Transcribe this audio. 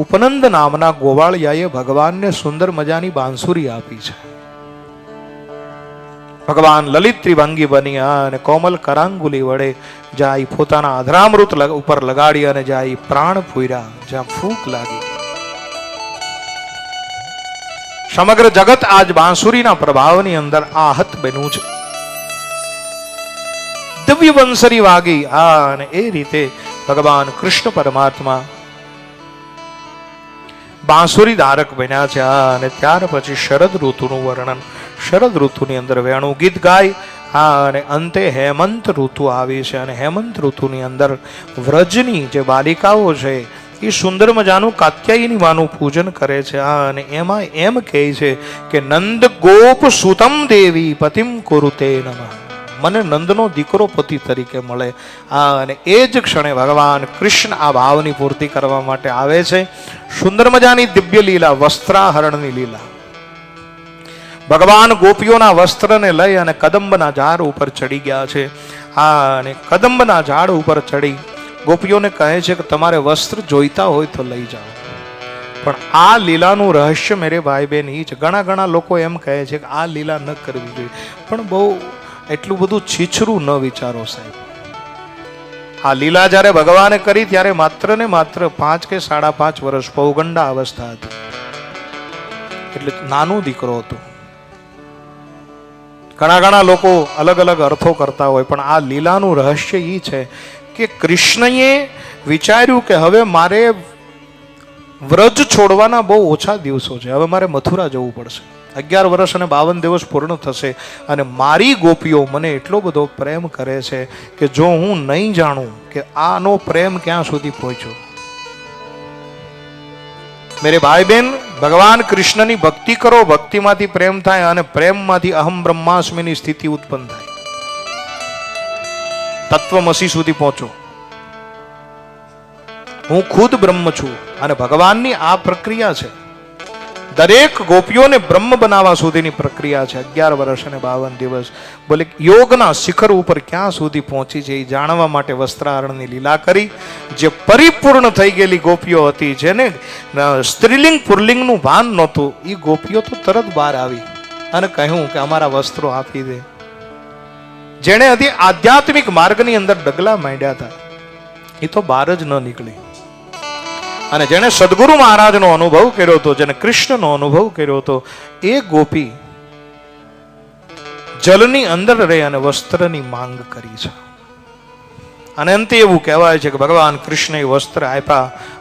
ઉપનંદ નામના ગોવાળિયાએ ભગવાનને સુંદર મજાની બાંસુરી આપી છે. ભગવાન લલિત ત્રિભંગી બન્યા અને કોમલ કરાંગુલી વડે જાય પોતાના અધરામૃત ઉપર લગાડી અને જાય પ્રાણ ફૂર્યા જ્યાં ફૂંક લાગી. સમગ્ર જગત આજ બાંસુરીના પ્રભાવની અંદર આહત બન્યું છે. દિવ્ય બંસરી વાગી આ અને એ રીતે ભગવાન કૃષ્ણ પરમાત્મા બાંસુરી ધારક બન્યા છે. અને ત્યાર પછી શરદ ઋતુનું વર્ણન. શરદ ઋતુની અંદર વેણું ગીત ગાય. હા, અને અંતે હેમંત ઋતુ આવી છે. અને હેમંત ઋતુની અંદર વ્રજની જે બાલિકાઓ છે, એ સુંદર મજાનું કાત્યાયની માનું પૂજન કરે છે. આ અને એમાં એમ કહે છે કે, નંદ ગોપ સુતમ દેવી પતિમ કુરુતે નમઃ. મને નંદનો દીકરો પતિ તરીકે મળે. આ અને એ જ ક્ષણે ભગવાન કૃષ્ણ આ ભાવની પૂર્તિ કરવા માટે આવે છે. સુંદર મજાની દિવ્ય લીલા, વસ્ત્રાહરણની લીલા. ભગવાન ગોપીઓના વસ્ત્રને લઈ અને કદંબના ઝાડ ઉપર ચડી ગયા છે. આ અને કદંબના ઝાડ ઉપર ચડી ગોપીઓને કહે છે કે તમારે વસ્ત્ર જોઈતા હોય તો લઈ જાઓ. પણ આ લીલાનું રહસ્ય મેરે ભાઈ બહેન એ છે. ઘણા ઘણા લોકો એમ કહે છે કે આ લીલા ન કરવી જોઈએ. પણ બહુ એટલું બધું છીછરું ન વિચારો સાહેબ. આ લીલા જ્યારે ભગવાને કરી ત્યારે માત્ર ને માત્ર પાંચ કે સાડા પાંચ વર્ષ પૌગંડા અવસ્થા હતી. એટલે નાનો દીકરો હતો. ઘણા ઘણા લોકો અલગ અલગ અર્થો કરતા હોય, પણ આ લીલાનું રહસ્ય એ છે કે કૃષ્ણએ વિચાર્યું કે હવે મારે વ્રજ છોડવાના બહુ ઓછા દિવસો છે, હવે મારે મથુરા જવું પડશે. અગિયાર વર્ષ અને બાવન દિવસ પૂર્ણ થશે અને મારી ગોપીઓ મને એટલો બધો પ્રેમ કરે છે કે જો હું નહીં જાણું કે આનો પ્રેમ ક્યાં સુધી પહોંચ્યો. મેરે ભાઈ બહેન ભગવાન કૃષ્ણની ભક્તિ કરો, ભક્તિમાંથી પ્રેમ થાય અને પ્રેમમાંથી અહમ બ્રહ્માસ્મિની સ્થિતિ ઉત્પન્ન થાય. તત્વમસી સુધી પહોંચો. હું ખુદ બ્રહ્મ છું અને ભગવાનની આ પ્રક્રિયા છે. દરેક ગોપીઓને બ્રહ્મ બનાવવા સુધીની પ્રક્રિયા છે. અગિયાર વર્ષ અને બાવન દિવસ. બોલે, યોગના શિખર ઉપર ક્યાં સુધી પહોંચી છે? એ જાણવા માટે વસ્ત્રાહરણની લીલા કરી, જે પરિપૂર્ણ થઈ ગયેલી ગોપીઓ હતી, જેને સ્ત્રીલિંગ, પુરલિંગનું ભાન નહોતું એ ગોપીઓ તો તરત બહાર આવી અને કહ્યું કે, અમારા વસ્ત્રો આપી દે. જેણે હજી આધ્યાત્મિક માર્ગની અંદર ડગલા માંડ્યા હતા. એ તો બહાર જ ન નીકળી. અને જેણે સદગુરુ મહારાજનો અનુભવ કર્યો હતો જેને કૃષ્ણનો અનુભવ કર્યો હતો, એ ગોપી જલની અંદર રહી અને વસ્ત્રની માંગ કરી છે. અને અંતે એવું કહેવાય છે કે ભગવાન કૃષ્ણએ વસ્ત્ર આપ્યા